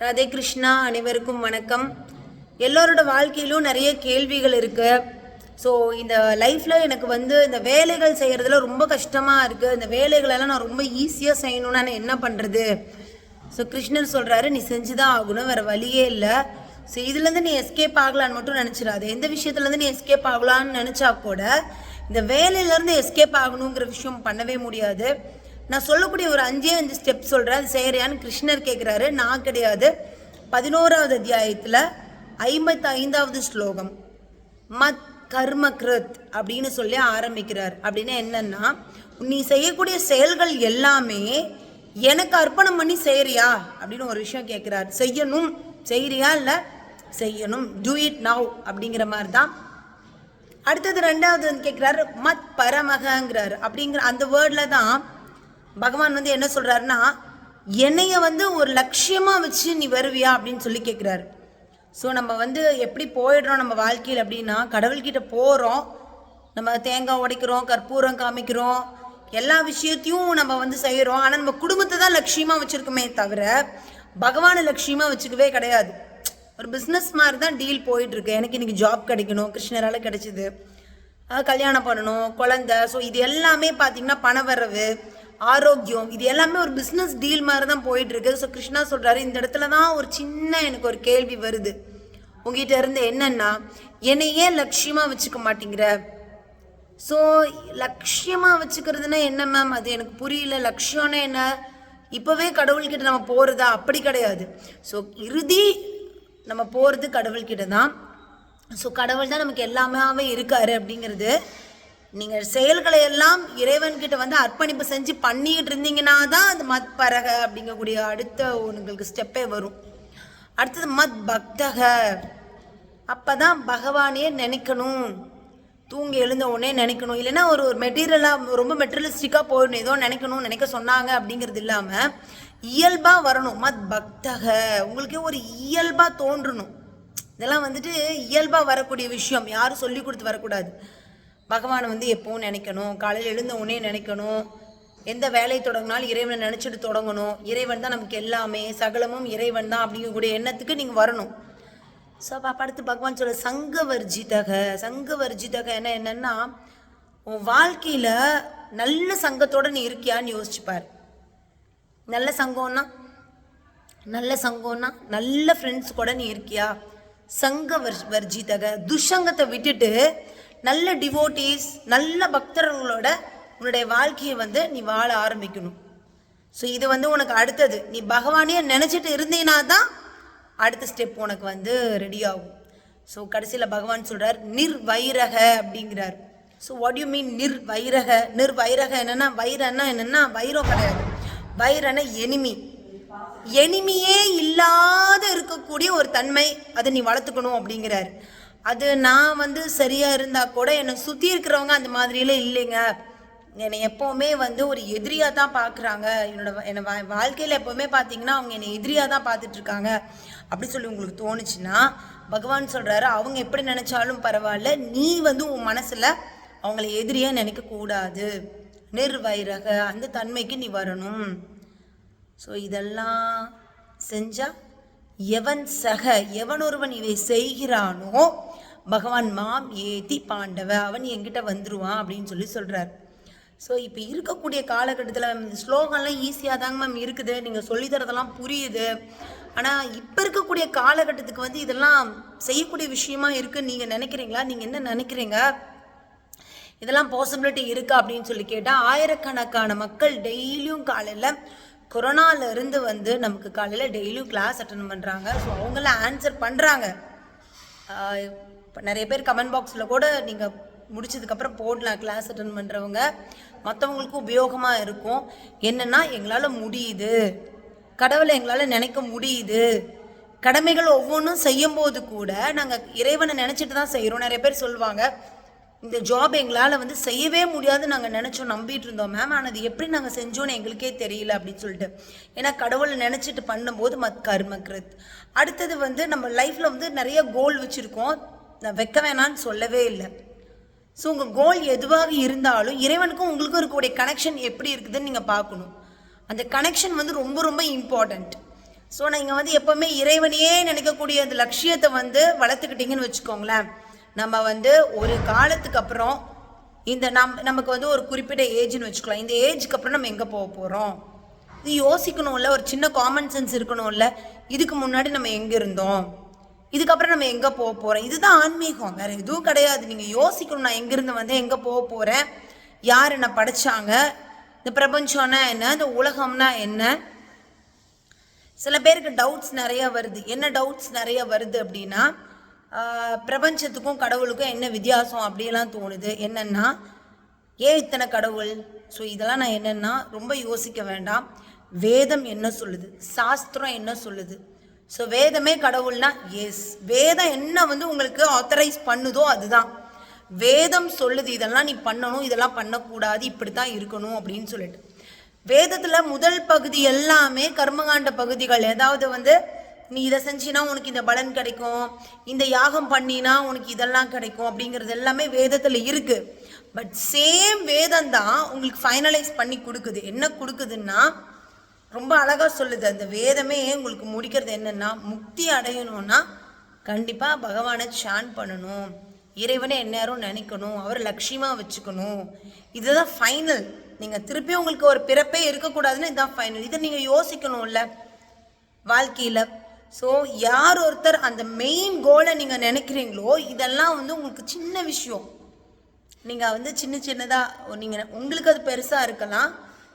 ராதே கிருஷ்ணா அனைவருக்கும் வணக்கம். எல்லோரோட வாழ்க்கையிலும் நிறைய கேள்விகள் இருக்குது ஸோ இந்த லைஃப்பில் எனக்கு வந்து இந்த வேலைகள் செய்கிறதுல ரொம்ப கஷ்டமாக இருக்குது இந்த வேலைகளெல்லாம் நான் ரொம்ப ஈஸியாக செய்யணும்னா நான் என்ன பண்ணுறது ஸோ கிருஷ்ணன் சொல்கிறாரு நீ செஞ்சு தான் ஆகணும். வேறு வழியே இல்லை. ஸோ இதுலேருந்து நீ எஸ்கேப் ஆகலான்னு மட்டும் நினச்சிடாது. எந்த விஷயத்துலேருந்து நீ எஸ்கேப் ஆகலான்னு நினச்சா கூட இந்த வேலையிலேருந்து எஸ்கேப் ஆகணுங்கிற விஷயம் பண்ணவே முடியாது. நான் சொல்லக்கூடிய ஒரு அஞ்சே அஞ்சு ஸ்டெப் சொல்கிறேன் அது செய்கிறியான்னு கிருஷ்ணர் கேட்குறாரு நான் கிடையாது. பதினோராவது அத்தியாயத்தில் ஐம்பத்தி ஐந்தாவது ஸ்லோகம். மத் கர்ம கிருத் அப்படின்னு சொல்லி ஆரம்பிக்கிறார். அப்படின்னா என்னன்னா நீ செய்யக்கூடிய செயல்கள் எல்லாமே எனக்கு அர்ப்பணம் பண்ணி செய்கிறியா அப்படின்னு ஒரு விஷயம் கேட்குறார் செய்யணும். செய்கிறியா இல்லை? செய்யணும். டூ இட் நவ் அப்படிங்கிற மாதிரி தான் அடுத்தது ரெண்டாவது வந்து கேட்குறாரு மத் பரமகங்கிறார். அப்படிங்கிற அந்த வேர்டில் தான் பகவான் வந்து என்ன சொல்கிறாருன்னா என்னைய வந்து ஒரு லட்சியமாக வச்சு நீ வருவியா அப்படின்னு சொல்லி கேட்குறாரு ஸோ நம்ம வந்து எப்படி போயிடுறோம் நம்ம வாழ்க்கையில் அப்படின்னா கடவுள்கிட்ட போகிறோம் நம்ம தேங்காய் உடைக்கிறோம் கற்பூரம் காமிக்கிறோம் எல்லா விஷயத்தையும் நம்ம வந்து செய்கிறோம் ஆனால் நம்ம குடும்பத்தை தான் லட்சியமாக வச்சுருக்கோமே தவிர பகவானை லட்சியமாக வச்சுக்கவே கிடையாது. ஒரு பிஸ்னஸ் மாதிரி தான் டீல் போயிட்டுருக்கு. எனக்கு இன்றைக்கி ஜாப் கிடைக்கணும் கிருஷ்ணரால் கிடைச்சிது. கல்யாணம் பண்ணணும் குழந்த. ஸோ இது எல்லாமே பார்த்தீங்கன்னா பணவரவு. ஆரோக்கியம் இது எல்லாமே ஒரு பிஸ்னஸ் டீல் மாதிரி தான் போயிட்டுருக்கு. ஸோ கிருஷ்ணா சொல்கிறாரு இந்த இடத்துல தான் ஒரு சின்ன எனக்கு ஒரு கேள்வி வருது. உங்ககிட்ட இருந்து என்னென்னா என்னை ஏன் லட்சியமாக வச்சுக்க மாட்டேங்கிற? ஸோ லட்சியமாக வச்சுக்கிறதுனா என்ன மேம் அது எனக்கு புரியல. லட்சியம்னா என்ன? இப்போவே கடவுள்கிட்ட நம்ம போகிறதா அப்படி கிடையாது. ஸோ இறுதி நம்ம போகிறது கடவுள்கிட்ட தான் ஸோ கடவுள் தான் நமக்கு எல்லாமே இருக்காரு அப்படிங்கிறது நீங்கள் செயல்களை எல்லாம் இறைவன்கிட்ட வந்து அர்ப்பணிப்பு செஞ்சு பண்ணிக்கிட்டு இருந்தீங்கன்னா தான் அது மத் பரக அப்படிங்கக்கூடிய அடுத்த உங்களுக்கு ஸ்டெப்பே வரும். அடுத்தது மத் பக்தக. அப்போ தான் பகவானையே நினைக்கணும். தூங்கி எழுந்த உடனே நினைக்கணும். இல்லைன்னா ஒரு ஒரு மெட்டீரியலாக ரொம்ப மெட்டீரியலிஸ்டிக்காக போயிடணும். ஏதோ நினைக்கணும் நினைக்க சொன்னாங்க அப்படிங்கிறது இல்லாமல் இயல்பாக வரணும். மத் பக்தக. உங்களுக்கே ஒரு இயல்பாக தோன்றணும். இதெல்லாம் வந்துட்டு இயல்பாக வரக்கூடிய விஷயம். யாரும் சொல்லி கொடுத்து வரக்கூடாது. பகவானை வந்து எப்பவும் நினைக்கணும். காலையில் எழுந்த உடனே நினைக்கணும். எந்த வேலையை தொடங்கினாலும் இறைவனை நினச்சிட்டு தொடங்கணும். இறைவன் தான் நமக்கு எல்லாமே. சகலமும் இறைவன் தான் அப்படிங்கக்கூடிய எண்ணத்துக்கு நீங்கள் வரணும். ஸோ அப்போ அடுத்து பகவான் சொல்ல சங்க வர்ஜிதக சங்க வர்ஜிதக என்ன என்னன்னா உன் வாழ்க்கையில் நல்ல சங்கத்தோட நீ இருக்கியான்னு யோசிச்சுப்பார். நல்ல சங்கம்னா நல்ல சங்கம்னா நல்ல ஃப்ரெண்ட்ஸ் கூட நீ இருக்கியா? சங்க வர் வர்ஜிதக. துஷங்கத்தை விட்டுட்டு நல்ல டிவோட்டீஸ் நல்ல பக்தர்களோட உன்னுடைய வாழ்க்கையை வந்து நீ வாழ ஆரம்பிக்கணும். ஸோ இது வந்து உனக்கு அடுத்தது. நீ பகவானையே நினச்சிட்டு இருந்தீங்கன்னா தான் அடுத்த ஸ்டெப் உனக்கு வந்து ரெடி ஆகும். ஸோ கடைசியில் பகவான் சொல்கிறார் நிர்வைரக அப்படிங்கிறார். ஸோ வாட் யூ மீன் நிர்வைரக நிர்வைரக என்னென்னா வைரன்னா என்னென்னா வைரம் கிடையாது. வைரன எனிமி எனிமியே இல்லாத இருக்கக்கூடிய ஒரு தன்மை அதை நீ வளர்த்துக்கணும் அப்படிங்கிறார். அது நான் வந்து சரியாக இருந்தால் கூட என்னை சுற்றி இருக்கிறவங்க அந்த மாதிரியெல்லாம் இல்லைங்க. என்னை எப்போவுமே வந்து ஒரு எதிரியாக தான் பார்க்குறாங்க என்னோட என்னை வா வாழ்க்கையில் எப்போவுமே பார்த்தீங்கன்னா அவங்க என்னை எதிரியாக தான் பார்த்துட்ருக்காங்க அப்படி சொல்லி உங்களுக்கு தோணுச்சுன்னா பகவான் சொல்கிறாரு அவங்க எப்படி நினச்சாலும் பரவாயில்ல. நீ வந்து உன் மனசில் அவங்கள எதிரியாக நினைக்கக்கூடாது நிர்வைரக அந்த தன்மைக்கு நீ வரணும். ஸோ இதெல்லாம் செஞ்சால் எவன் சக எவனொருவன் இதை செய்கிறானோ பகவான் மாம் ஏத்தி பாண்டவ அவன் என்கிட்ட வந்துருவான் அப்படின்னு சொல்லி சொல்கிறார் ஸோ இப்போ இருக்கக்கூடிய காலகட்டத்தில் ஸ்லோகம்லாம் ஈஸியாக தாங்க மேம் இருக்குது. நீங்கள் சொல்லி தரதெல்லாம் புரியுது. ஆனால் இப்போ இருக்கக்கூடிய காலகட்டத்துக்கு வந்து இதெல்லாம் செய்யக்கூடிய விஷயமா இருக்குன்னு நீங்கள் நினைக்கிறீங்களா? நீங்கள் என்ன நினைக்கிறீங்க? இதெல்லாம் பாசிபிலிட்டி இருக்கா அப்படின்னு சொல்லி கேட்டால் ஆயிரக்கணக்கான மக்கள் டெய்லியும் காலையில் கொரோனால இருந்து வந்து நமக்கு காலையில் டெய்லியும் கிளாஸ் அட்டன் பண்ணுறாங்க ஸோ அவங்களாம் ஆன்சர் பண்ணுறாங்க இப்போ நிறைய பேர் கமெண்ட் பாக்ஸில் கூட நீங்கள் முடிச்சதுக்கப்புறம் போடலாம் கிளாஸ் அட்டன் பண்ணுறவங்க மற்றவங்களுக்கும் உபயோகமாக இருக்கும். என்னென்னா எங்களால் முடியுது. கடவுளை எங்களால் நினைக்க முடியுது. கடமைகள் ஒவ்வொன்றும் செய்யும்போது கூட நாங்கள் இறைவனை நினச்சிட்டு தான் செய்கிறோம் நிறைய பேர் சொல்லுவாங்க இந்த ஜாப் எங்களால் வந்து செய்யவே முடியாது நாங்கள் நினச்சோம் நம்பிட்டு இருந்தோம். மேம் ஆனால் அது எப்படி நாங்கள் செஞ்சோன்னு எங்களுக்கே தெரியல அப்படின்னு சொல்லிட்டு. ஏன்னா கடவுளை நினச்சிட்டு பண்ணும்போது மத் கர்மக்ருத் அடுத்தது வந்து நம்ம லைஃப்பில் வந்து நிறைய கோல் வச்சுருக்கோம். நான் வைக்க வேணான்னு சொல்லவே இல்லை. ஸோ உங்கள் கோல் எதுவாக இருந்தாலும் இறைவனுக்கும் உங்களுக்கும் இருக்கக்கூடிய கனெக்ஷன் எப்படி இருக்குதுன்னு நீங்கள் பார்க்கணும். அந்த கனெக்ஷன் வந்து ரொம்ப ரொம்ப இம்பார்ட்டண்ட் ஸோ நீங்கள் வந்து எப்போவுமே இறைவனையே நினைக்கக்கூடிய அந்த லட்சியத்தை வந்து வளர்த்துக்கிட்டீங்கன்னு வச்சுக்கோங்களேன். நம்ம வந்து ஒரு காலத்துக்கு அப்புறம் இந்த நம் நமக்கு வந்து ஒரு குறிப்பிட்ட ஏஜ்னு வச்சுக்கலாம். இந்த ஏஜ்க்கு அப்புறம் நம்ம எங்கே போக போகிறோம் இது யோசிக்கணும்ல ஒரு சின்ன காமன் சென்ஸ் இருக்கணும்ல. இதுக்கு முன்னாடி நம்ம எங்கே இருந்தோம்? இதுக்கப்புறம் நம்ம எங்கே போக போகிறோம் இதுதான் ஆன்மீகம். வேறு எதுவும் கிடையாது. நீங்கள் யோசிக்கணும் நான் எங்கேருந்து வந்து எங்கே போக போகிறேன் யார் என்னை படைச்சாங்க இந்த பிரபஞ்சம்னா என்ன இந்த உலகம்னா என்ன? சில பேருக்கு டவுட்ஸ் நிறைய வருது. என்ன டவுட்ஸ் நிறைய வருது அப்படின்னா பிரபஞ்சத்துக்கும் கடவுளுக்கும் என்ன வித்தியாசம் அப்படியெல்லாம் தோணுது? என்னென்னா ஏன் இத்தனை கடவுள்? ஸோ இதெல்லாம் நான் என்னென்னா ரொம்ப யோசிக்க வேண்டாம். வேதம் என்ன சொல்லுது? சாஸ்திரம் என்ன சொல்லுது? ஸோ வேதமே கடவுள்னா எஸ் வேதம் என்ன வந்து உங்களுக்கு ஆத்தரைஸ் பண்ணுதோ அதுதான். வேதம் சொல்லுது இதெல்லாம் நீ பண்ணணும் இதெல்லாம் பண்ணக்கூடாது இப்படி தான் இருக்கணும் அப்படின்னு சொல்லிட்டு. வேதத்தில் முதல் பகுதி எல்லாமே கர்மகாண்ட பகுதிகள். ஏதாவது வந்து நீ இதை செஞ்சினா உனக்கு இந்த பலன் கிடைக்கும். இந்த யாகம் பண்ணினா உனக்கு இதெல்லாம் கிடைக்கும் அப்படிங்கிறது எல்லாமே வேதத்தில் இருக்குது பட் சேம் வேதம் தான் உங்களுக்கு ஃபைனலைஸ் பண்ணி கொடுக்குது. என்ன கொடுக்குதுன்னா ரொம்ப அழகாக சொல்லுது. அந்த வேதமே உங்களுக்கு முடிக்கிறது என்னென்னா முக்தி அடையணும்னா கண்டிப்பாக பகவானை சான் பண்ணணும். இறைவனை எந்நேரம் நினைக்கணும். அவர் லட்சியமாக வச்சுக்கணும். இதுதான் ஃபைனல் நீங்கள் திருப்பி உங்களுக்கு ஒரு பிறப்பே இருக்கக்கூடாதுன்னு இதுதான் ஃபைனல் இதை நீங்கள் யோசிக்கணும்ல. வாழ்க்கையில் ஸோ யார் ஒருத்தர் அந்த மெயின் கோலை நீங்கள் நினைக்கிறீங்களோ இதெல்லாம் வந்து உங்களுக்கு சின்ன விஷயம். நீங்கள் வந்து சின்ன சின்னதாக நீங்கள் உங்களுக்கு அது பெருசாக இருக்கலாம்.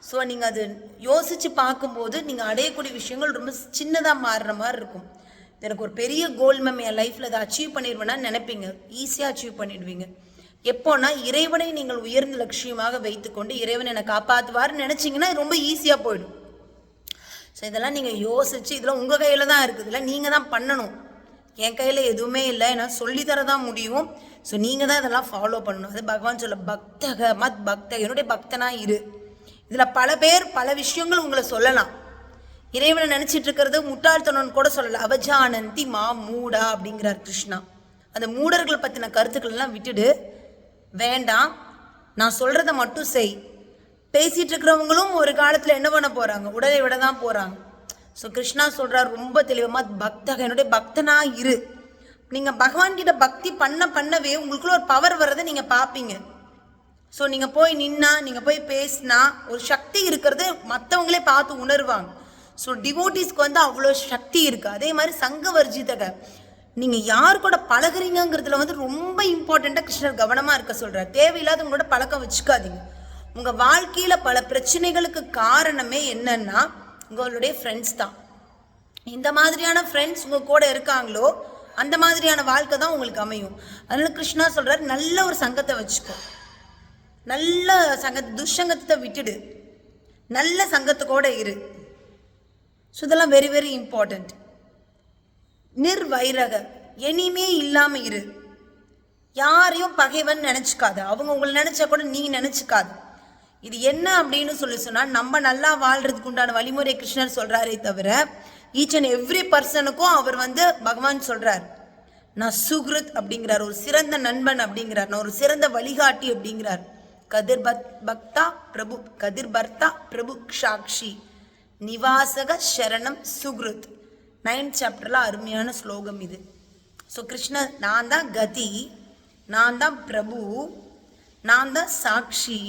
ஸோ நீங்கள் அது யோசித்து பார்க்கும்போது நீங்கள் அடையக்கூடிய விஷயங்கள் ரொம்ப சின்னதாக மாறுற மாதிரி இருக்கும். எனக்கு ஒரு பெரிய கோல் மேம் என் லைஃப்பில் அதை அச்சீவ் பண்ணிடுவேன்னா நினைப்பீங்க. ஈஸியாக அச்சீவ் பண்ணிடுவீங்க. எப்போனா இறைவனை நீங்கள் உயர்ந்த லட்சியமாக வைத்துக்கொண்டு இறைவன் என்னை காப்பாற்றுவார்னு நினச்சிங்கன்னா ரொம்ப ஈஸியாக போயிடும். ஸோ இதெல்லாம் நீங்கள் யோசிச்சு இதெல்லாம் உங்கள் கையில் தான் இருக்குது. இல்லை நீங்கள் தான் பண்ணணும். என் கையில் எதுவுமே இல்லை. நான் சொல்லித்தர தான் முடியும். ஸோ நீங்கள் தான் இதெல்லாம் ஃபாலோ பண்ணணும். அது பகவான் சொல்ல பக்தக மத் பக்த என்னுடைய பக்தனா இரு. இதில் பல பேர் பல விஷயங்கள் உங்களை சொல்லலாம். இறைவனை நினச்சிட்டு இருக்கிறது முட்டாள்தனம் கூட சொல்லலை. அவஜானந்தி மா மூடா அப்படிங்கிறார் கிருஷ்ணா. அந்த மூடர்கள் பற்றின கருத்துக்கள் எல்லாம் விட்டுடு. வேண்டாம். நான் சொல்கிறத மட்டும் செய். பேசிட்டு இருக்கிறவங்களும் ஒரு காலத்தில் என்ன பண்ண போகிறாங்க உடலை விட தான் போகிறாங்க ஸோ கிருஷ்ணா சொல்கிறார் ரொம்ப தெளிவமா பக்தக என்னுடைய பக்தனா இரு. நீங்கள் பகவான் கிட்ட பக்தி பண்ண பண்ணவே உங்களுக்குள்ள ஒரு பவர் வர்றதை நீங்கள் பார்ப்பீங்க ஸோ நீங்கள் போய் நின்னா நீங்கள் போய் பேசினா ஒரு சக்தி இருக்கிறது மற்றவங்களே பார்த்து உணர்வாங்க. ஸோ டிவோட்டிஸ்க்கு வந்து அவ்வளோ சக்தி இருக்குது அதே மாதிரி சங்க வர்ஜிதக நீங்கள் யார் கூட பழகுறீங்கங்கிறதுல வந்து ரொம்ப இம்பார்ட்டண்ட்டாக கிருஷ்ணர் கவனமாக இருக்க சொல்கிறார் தேவையில்லாதவங்களோட பழக்கம் வச்சுக்காதீங்க. உங்கள் வாழ்க்கையில் பல பிரச்சனைகளுக்கு காரணமே என்னன்னா உங்களுடைய ஃப்ரெண்ட்ஸ் தான். இந்த மாதிரியான ஃப்ரெண்ட்ஸ் உங்கள் கூட இருக்காங்களோ அந்த மாதிரியான வாழ்க்கை தான் உங்களுக்கு அமையும். அதனால கிருஷ்ணா சொல்கிறார் நல்ல ஒரு சங்கத்தை வச்சுக்கோ. நல்ல சங்க துஷங்கத்தை விட்டுடு. நல்ல சங்கத்துக்கூட இரு. ஸோ இதெல்லாம் வெரி வெரி இம்பார்ட்டண்ட் நிர்வைரக இனிமே இல்லாமல் இரு. யாரையும் பகைவன் நினச்சிக்காது. அவங்க உங்களை நினச்சா கூட நீ நினச்சிக்காது. இது என்ன அப்படின்னு சொல்லி சொன்னால் நம்ம நல்லா வாழ்றதுக்கு உண்டான வழிமுறை கிருஷ்ணர் சொல்கிறாரே தவிர ஈச் அண்ட் எவ்ரி பர்சனுக்கும் அவர் வந்து பகவான் சொல்கிறார் நான் சுக்ருத் அப்படிங்கிறார் ஒரு சிறந்த நண்பன் அப்படிங்கிறார் நான் ஒரு சிறந்த வழிகாட்டி அப்படிங்கிறார். கதிர் பத் பக்தா பிரபு கதிர் பர்த்தா பிரபு சாக்ஷி நிவாசக சரணம் சுக்ருத். நைன்த் சாப்டரில் அருமையான ஸ்லோகம் இது. ஸோ கிருஷ்ணர் நான் தான் கதி நான் தான் பிரபு நான் தான் சாட்சி.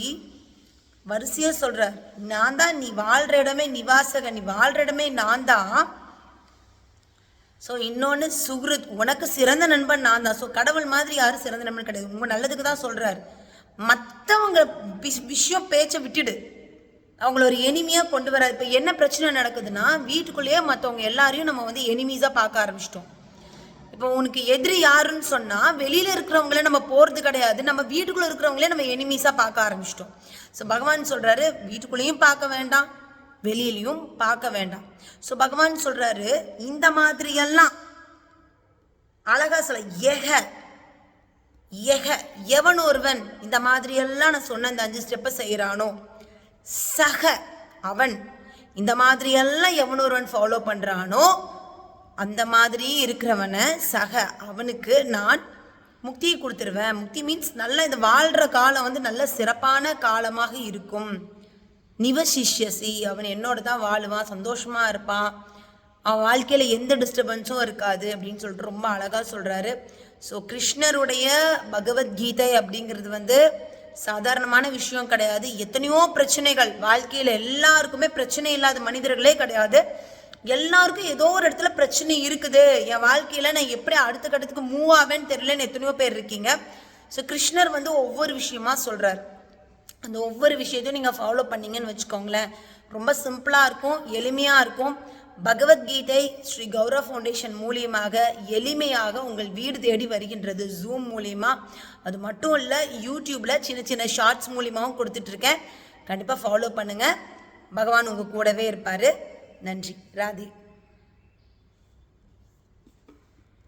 வரிசையா சொல்றார் நான் தான் நீ வாழ்ற இடமே நிவாசக நீ வாழ்ற இடமே நான் தான். ஸோ இன்னொன்று சுக்ருத் உனக்கு சிறந்த நண்பன் நான் தான். ஸோ கடவுள் மாதிரி யாரும் சிறந்த நண்பன் கிடையாது. உங்க நல்லதுக்கு தான் சொல்றார். மற்றவங்க விஷயம் பேச்சை விட்டுடு. அவங்கள ஒரு எனிமையாக கொண்டு வர இப்போ என்ன பிரச்சனை நடக்குதுன்னா வீட்டுக்குள்ளேயே மற்றவங்க எல்லாரையும் நம்ம வந்து எனிமீஸாக பார்க்க ஆரம்பிச்சிட்டோம். இப்போ உனக்கு எதிரி யாருன்னு சொன்னால் வெளியில் இருக்கிறவங்கள நம்ம போகிறது கிடையாது. நம்ம வீட்டுக்குள்ளே இருக்கிறவங்களே நம்ம எனிமீஸாக பார்க்க ஆரம்பிச்சிட்டோம். ஸோ பகவான் சொல்கிறாரு வீட்டுக்குள்ளேயும் பார்க்க வேண்டாம் வெளியிலையும் பார்க்க வேண்டாம். ஸோ பகவான் சொல்கிறாரு இந்த மாதிரியெல்லாம் அழகா சொல்ல எக எக எவன் ஒருவன் இந்த மாதிரியெல்லாம் நான் சொன்ன இந்த அஞ்சு ஸ்டெப்பை செய்கிறானோ சக அவன் இந்த மாதிரியெல்லாம் எவன் ஒருவன் ஃபாலோ பண்ணுறானோ அந்த மாதிரி இருக்கிறவனை சக அவனுக்கு நான் முக்தியை கொடுத்துருவேன். முக்தி மீன்ஸ் நல்ல இந்த வாழ்கிற காலம் வந்து நல்ல சிறப்பான காலமாக இருக்கும். நிவசிஷ்யசி அவன் என்னோட தான் வாழுவான் சந்தோஷமாக இருப்பான். அவன் வாழ்க்கையில் எந்த டிஸ்டர்பன்ஸும் இருக்காது அப்படின்னு சொல்லிட்டு ரொம்ப அழகாக சொல்கிறாரு ஸோ கிருஷ்ணருடைய பகவத்கீதை அப்படிங்கிறது வந்து சாதாரணமான விஷயம் கிடையாது. எத்தனையோ பிரச்சனைகள் வாழ்க்கையில் எல்லாருக்குமே பிரச்சனை இல்லாத மனிதர்களே கிடையாது. எல்லாருக்கும் ஏதோ ஒரு இடத்துல பிரச்சனை இருக்குது. என் வாழ்க்கையில் நான் எப்படி அடுத்த கட்டத்துக்கு மூவ் ஆவேன்னு தெரியலன்னு எத்தனையோ பேர் இருக்கீங்க. ஸோ கிருஷ்ணர் வந்து ஒவ்வொரு விஷயமா சொல்கிறார் அந்த ஒவ்வொரு விஷயத்தையும் நீங்கள் ஃபாலோ பண்ணீங்கன்னு வச்சுக்கோங்களேன். ரொம்ப சிம்பிளாக இருக்கும் எளிமையாக இருக்கும். பகவத்கீதை ஸ்ரீ கௌரவ ஃபவுண்டேஷன் மூலியமாக எளிமையாக உங்கள் வீடு தேடி வருகின்றது. ஜூம் மூலியமாக அது மட்டும் இல்லை யூடியூப்பில் சின்ன சின்ன ஷார்ட்ஸ் மூலியமாகவும் கொடுத்துட்ருக்கேன் கண்டிப்பாக ஃபாலோ பண்ணுங்கள் பகவான் உங்கள் கூடவே இருப்பார். நன்றி. ராதி.